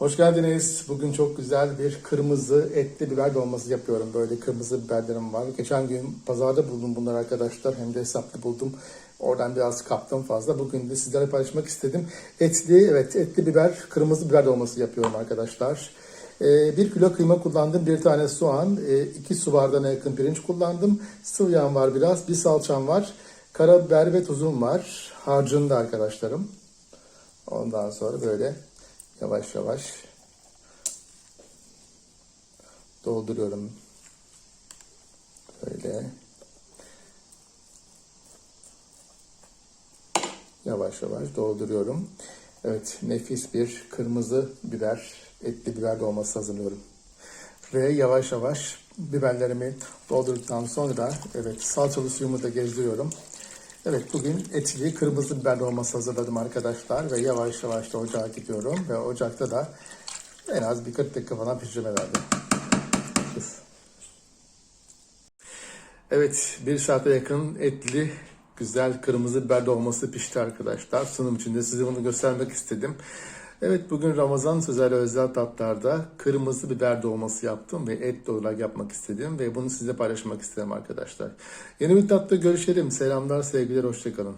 Hoş geldiniz. Bugün çok güzel bir kırmızı etli biber dolması yapıyorum. Böyle kırmızı biberlerim var. Geçen gün pazarda buldum bunları arkadaşlar. Hem de hesaplı buldum. Oradan biraz kaptım fazla. Bugün de sizlerle paylaşmak istedim. Etli, evet etli biber, kırmızı biber dolması yapıyorum arkadaşlar. Ee, bir kilo kıyma kullandım. Bir tane soğan, e, iki su bardağına yakın pirinç kullandım. Sıvı yağım var biraz. Bir salçam var. Karabiber ve tuzum var. Harcında arkadaşlarım. Ondan sonra böyle yavaş yavaş dolduruyorum. Böyle. Yavaş yavaş dolduruyorum. Evet, nefis bir kırmızı biber, etli biber dolması hazırlıyorum. Ve yavaş yavaş biberlerimi doldurduktan sonra evet salçalı suyumu da gezdiriyorum. Evet bugün etli kırmızı biber dolması hazırladım arkadaşlar ve yavaş yavaş da ocağa gidiyorum ve ocakta da en az bir 40 dakika falan pişirme verdim. Dur. Evet bir saate yakın etli güzel kırmızı biber dolması pişti arkadaşlar. Sunum için de size bunu göstermek istedim. Evet bugün Ramazan sözel özel tatlarda kırmızı biber dolması yaptım ve et olarak yapmak istedim ve bunu size paylaşmak istedim arkadaşlar. Yeni bir tatta görüşelim. Selamlar, sevgiler, hoşçakalın.